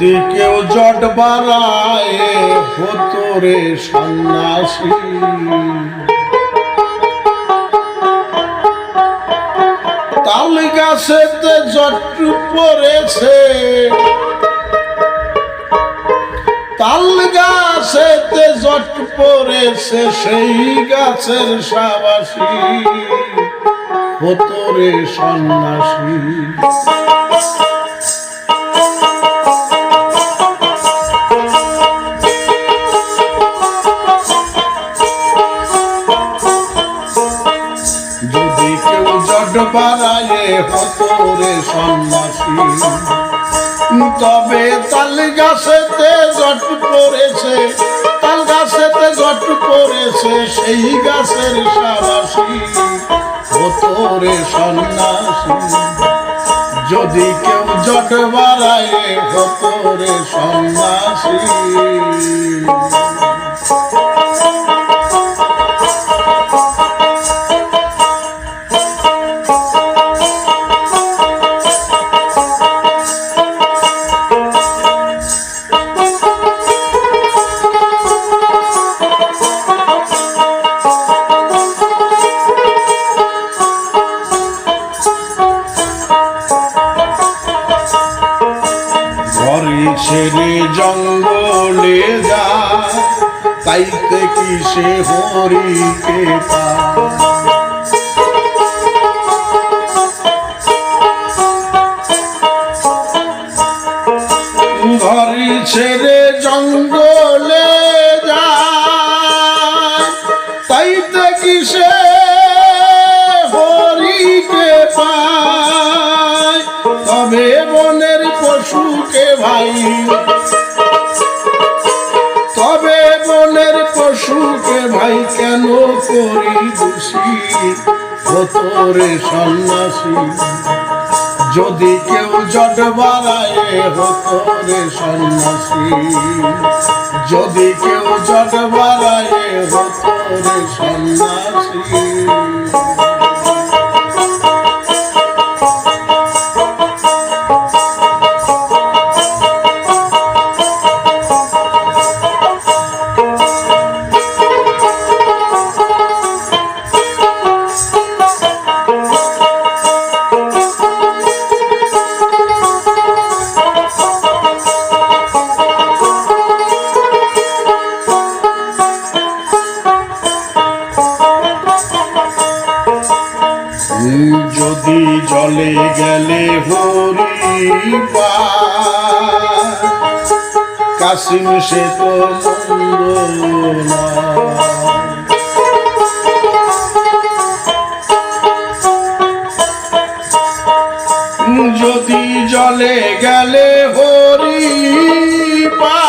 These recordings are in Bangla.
যদি কেউ জট বাড়ায় রে সন্ন্যাসী। তাল গাছেতে জট্টু পড়েছে। তাল গাছেতে জট পড়েছে সেই গাছের সাবাসী হতো রে সন্ন্যাসী। বাড়ায় হতো রে সন্ন্যাসী। তবে তাল গাছেতে জট পড়েছে তাল গাছেতে জট পড়েছে সেই গাছের সাবাসী হতো রে সন্ন্যাসী, যদি কেউ জট বাড়ায় হতো রে ছেড়ে জঙ্গলে যা তাইতে কি সে হরিকে ঘরে ছেড়ে জঙ্গলে ভাই। তবে বনের পশুকে ভাই কেন করি দোষী? সন্ন্যাসী। যদি কেউ জট বাড়ায় হতো রে সন্ন্যাসী। যদি কেউ জট বাড়ায় হতো রে সন্ন্যাসী। কাসিম সে তো যদি জলে গেলে হরি পা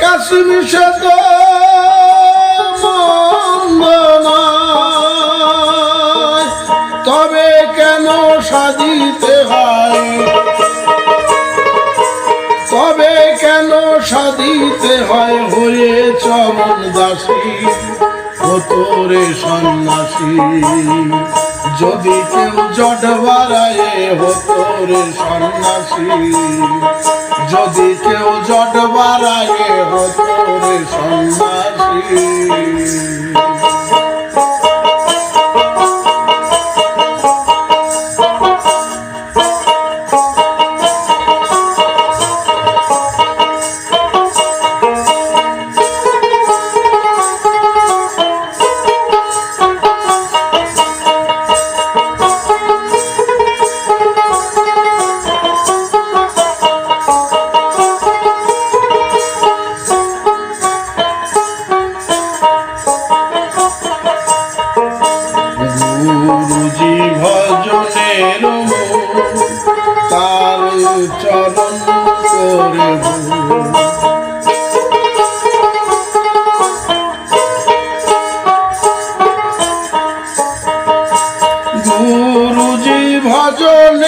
কাসিম সে তো সাজিতে হয়। তবে কেন সাধিতে হয় হয়ে চরণ দাসী? হতো রে সন্ন্যাসী। যদি কেউ জট বাড়ায় হতো রে সন্ন্যাসী। যদি কেউ জট বাড়ায় হতো রে সন্ন্যাসী। গুরুজি ভজনের তার চরণ করে গুরুজি ভজনে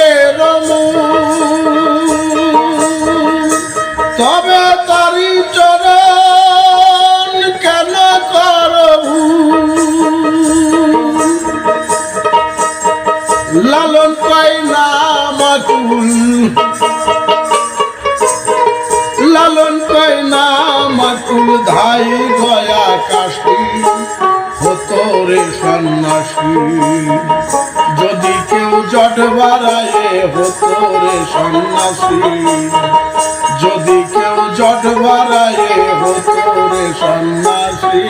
যদি কেউ জট বাড়ায় হতো রে সন্ন্যাসী। যদি কেউ জট বাড়ায় হতো রে সন্ন্যাসী।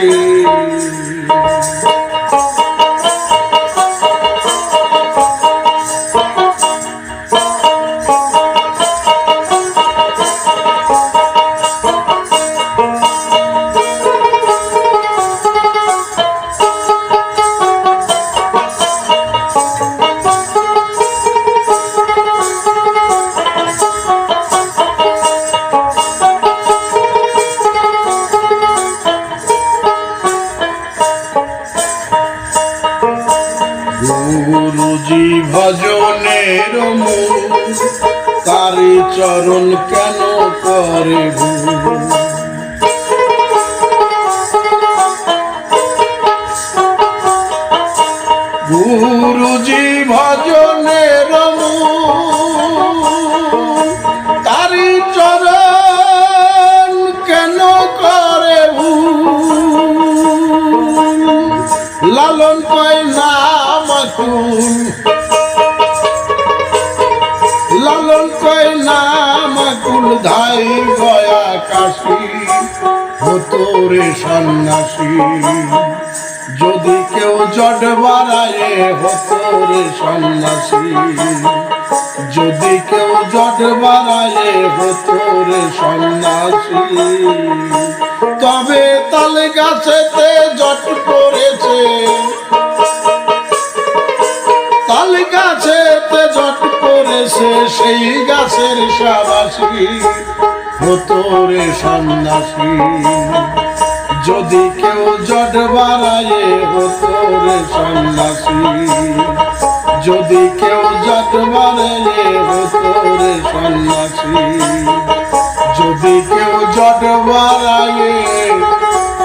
গুরুজি ভজনের তারি চরণ কেন করে গুরুজি ভজনের তারি চরণ কেন করে লালন কয় নাম কুল লালন কয় নাম কুল ধাই গয়া কাশি, হতো রে সন্ন্যাসী। যদি কেউ জট বাড়ায়, হতো রে সন্ন্যাসী। যদি কেউ জট বাড়ায়, হতো রে সন্ন্যাসী। তবে তাল গাছেতে জট পড়েছে পড়েছে সেই গাছের সাবাসী হতো রে সন্ন্যাসী। যদি কেউ জট বাড়ায় হতো সন্ন্যাসী, যদি কেউ জট বাড়ায় হতো সন্ন্যাসী, যদি কেউ জট বাড়ায়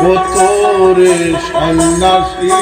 হতো সন্ন্যাসী।